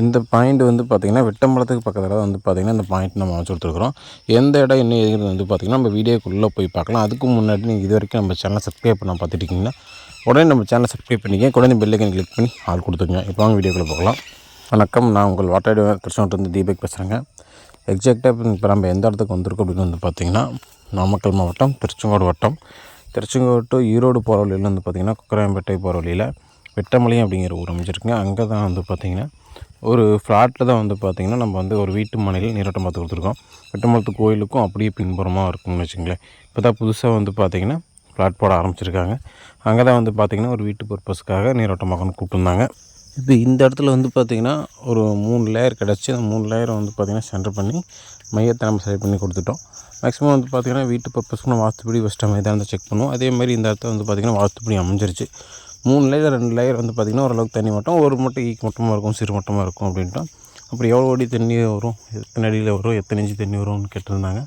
இந்த பாயிண்ட் வந்து பார்த்திங்கன்னா வெட்டம்பலத்துக்கு பக்கத்தில் வந்து பார்த்திங்கன்னா இந்த பாயிண்ட் நம்ம அமைச்சு கொடுத்துருக்குறோம். எந்த இடம் என்ன ஏதுங்கிறது வந்து பார்த்திங்கன்னா நம்ம வீடியோக்குள்ளே போய் பார்க்கலாம். அதுக்கு முன்னாடி நீங்கள் இது வரைக்கும் நம்ம சேனலை சப்ஸ்கிரைப் பண்ண பார்த்துட்டு இருக்கீங்கன்னா உடனே நம்ம சேனலை சப்ஸ்கிரைப் பண்ணிக்க உடனே பெல்லைக்கன் கிளிக் பண்ணி ஆள் கொடுத்துருங்க இப்போ வாங்க வீடியோக்குள்ளே போகலாம். வணக்கம். நான் உங்கள் வாட்டாடி கிருஷ்ணகிரிலேருந்து தீபக் பேசுகிறேங்க எக்ஸாக்டாக இப்போ நம்ம எந்த இடத்துக்கு வந்திருக்கோம் அப்படின்னு வந்து பார்த்திங்கன்னா நாமக்கல் மாவட்டம் திருச்செங்கோடு வட்டம். திருச்செங்கோடு டு ஈரோடு போகிற வழியில் வந்து பார்த்திங்கன்னா குக்கராயம்பேட்டை போகிற வழியில் வெட்டமலையம் அப்படிங்கிற ஊர் அமைஞ்சிருக்குங்க. அங்கே தான் வந்து பார்த்திங்கன்னா ஒரு ஃப்ளாட்டில் தான் வந்து பார்த்திங்கன்னா நம்ம வந்து ஒரு வீட்டு மனையில் நீரோட்டம் பார்த்து கொடுத்துருக்கோம். வெட்டமலத்து கோயிலுக்கும் அப்படியே பின்புறமாக இருக்கும்னு வச்சுங்களேன் இப்போ தான் புதுசாக வந்து பார்த்திங்கன்னா ஃப்ளாட் போட ஆரம்பிச்சிருக்காங்க. அங்கே தான் வந்து பார்த்திங்கன்னா ஒரு வீட்டு பர்பஸ்க்காக நீரோட்டமாக்கணும் கூப்பிட்டுருந்தாங்க. இப்போ இந்த இடத்துல வந்து பார்த்திங்கன்னா ஒரு மூணு லேயர் கிடச்சி அந்த மூணு லேயரை வந்து பார்த்திங்கன்னா சென்டர் பண்ணி மையத்தை நம்ம சரி பண்ணி கொடுத்துட்டோம். மேக்ஸிமம் வந்து பார்த்திங்கன்னா வீட்டு பர்பஸ்க்கு வாஸ்துப்படி ஃபஸ்ட்டு மைதானத்தை செக் பண்ணுவோம். அதே மாதிரி இந்த இடத்துல வந்து பார்த்திங்கன்னா வாஸ்துப்படி அமைஞ்சிருச்சு. மூணு லேயர் ரெண்டு லேயர் வந்து பார்த்திங்கன்னா ஓரளவுக்கு தண்ணி மட்டும் ஒரு மட்டும் ஈக்கு மட்டமாக இருக்கும் சிறு மட்டமாக இருக்கும் அப்படின்ட்டு அப்புறம் எவ்வளோ அடி தண்ணி வரும்? எத்தனை அடியில் வரும்? எத்தனை இன்ச்சு தண்ணி வரும்னு கேட்டிருந்தாங்க.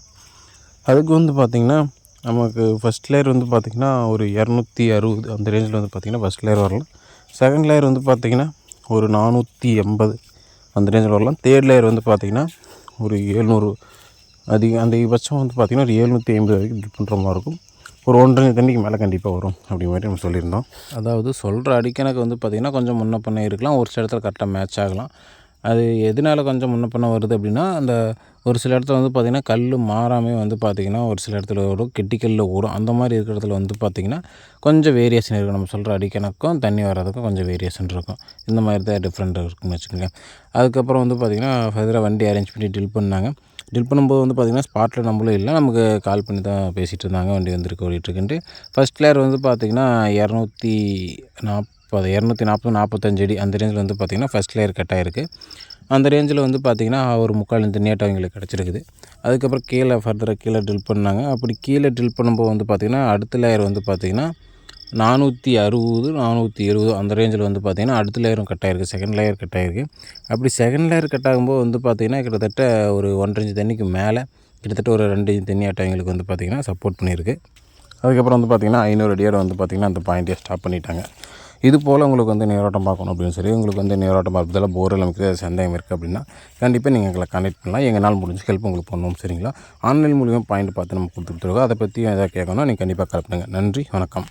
அதுக்கு வந்து பார்த்திங்கன்னா நமக்கு ஃபஸ்ட் லேயர் வந்து பார்த்திங்கன்னா ஒரு இரநூத்தி அறுபது அந்த ரேஞ்சில் வந்து பார்த்திங்கன்னா ஃபஸ்ட் லேயர் வரலாம். செகண்ட் லேயர் வந்து பார்த்திங்கன்னா ஒரு நானூற்றி எண்பது அந்த ரேஞ்சில் வரலாம். தேர்ட் லேயர் வந்து பார்த்திங்கன்னா ஒரு ஏழ்நூறு அதிக அதிகபட்சம் வந்து பார்த்திங்கன்னா ஒரு எழுநூற்றி ஐம்பது வரைக்கும் ட்ரிப் பண்ணுற மாதிரி இருக்கும். ஒரு ஒன்றரை தண்ணிக்கு மேலே கண்டிப்பாக வரும் அப்படி மாதிரி நம்ம சொல்லியிருந்தோம். அதாவது சொல்கிற அடிக்கணக்கு வந்து பார்த்திங்கன்னா கொஞ்சம் முன்ன பண்ண இருக்கலாம். ஒரு சில இடத்துல கரெக்டாக மேட்ச் ஆகலாம். அது எதனால் கொஞ்சம் முன்ன பண்ண வருது அப்படின்னா அந்த ஒரு சில இடத்துல வந்து பார்த்திங்கன்னா கல் மாறாமே வந்து பார்த்திங்கன்னா ஒரு சில இடத்துல ஓடும் கிட்டிக்கல்லில் ஓடும். அந்த மாதிரி இருக்கிற இடத்துல வந்து பார்த்திங்கன்னா கொஞ்சம் வேரியேஷன் இருக்கும். நம்ம சொல்கிற அடிக்கணக்கும் தண்ணி வர்றதுக்கும் கொஞ்சம் வேரியேஷன் இருக்கும். இந்த மாதிரி தான் டிஃப்ரெண்ட் இருக்குன்னு வச்சுக்கோங்க. அதுக்கப்புறம் வந்து பார்த்திங்கன்னா ஃபர்தராக வண்டி அரேஞ்ச் பண்ணி டில் பண்ணாங்க. டில் பண்ணும்போது வந்து பார்த்திங்கன்னா ஸ்பாட்டில் நம்மளும் இல்லை. நமக்கு கால் பண்ணி தான் பேசிகிட்டு இருந்தாங்க. வண்டி வந்துருக்கு ஓடிட்டுருக்குன்ட்டு ஃபஸ்ட் லேயர் வந்து பார்த்திங்கன்னா இரநூத்தி நாற்பது இரநூத்தி நாற்பது நாற்பத்தஞ்சு அடி அந்த ரேஞ்சில் வந்து பார்த்திங்கன்னா ஃபஸ்ட் லேயர் கட் ஆகிருக்கு அந்த ரேஞ்சில் வந்து பார்த்திங்கன்னா ஒரு முக்கால் இந்த நீட்டாக அவங்களுக்கு கிடச்சிருக்குது. அதுக்கப்புறம் கீழே ஃபர்தராக கீழே ட்ரில் பண்ணாங்க. அப்படி கீழே ட்ரில் பண்ணும்போது வந்து பார்த்திங்கன்னா அடுத்த லேயர் வந்து பார்த்திங்கன்னா நானூற்றி அறுபது நானூற்றி இருபது அந்த ரேஞ்சில் வந்து பார்த்திங்கன்னா அடுத்த லேயரும் கட் ஆகிருக்கு செகண்ட் லேயர் கட் ஆகிருக்கு அப்படி செகண்ட் லேயர் கட் ஆகும்போது வந்து பார்த்திங்கன்னா கிட்டத்தட்ட ஒரு ஒன்றரை இன்ச்சு தண்ணிக்கு மேலே கிட்டத்தட்ட ஒரு ரெண்டு இன்ச்சு தண்ணி ஆட்டவங்களுக்கு வந்து பார்த்திங்கன்னா சப்போர்ட் பண்ணியிருக்கு. அதுக்கப்புறம் வந்து பார்த்திங்கன்னா ஐநூறு அடியோட வந்து பார்த்திங்கன்னா அந்த பாயிண்ட்டே ஸ்டாப் பண்ணிட்டாங்க. இது போல் உங்களுக்கு வந்து நீரோட்டம் பார்க்கணும் அப்படின்னு சொல்லி உங்களுக்கு வந்து நீரோட்டம் பார்ப்பதில் போர் அமைக்கிறது சந்தேகம் இருக்குது அப்படின்னா கண்டிப்பாக நீங்கள் எங்களை கண்டெக்ட் பண்ணலாம். எங்களால் முடிஞ்சு ஹெல்ப் உங்களுக்கு பண்ணுவோம் சரிங்களா? ஆன்லைன் மூலியமாக பாயிண்ட் பார்த்து நம்ம கொடுத்துட்ருக்கோம் அதை பற்றி எதாவது கேட்கணும் நீங்கள் கண்டிப்பாக கரெக்ட் பண்ணுங்கள் நன்றி வணக்கம்.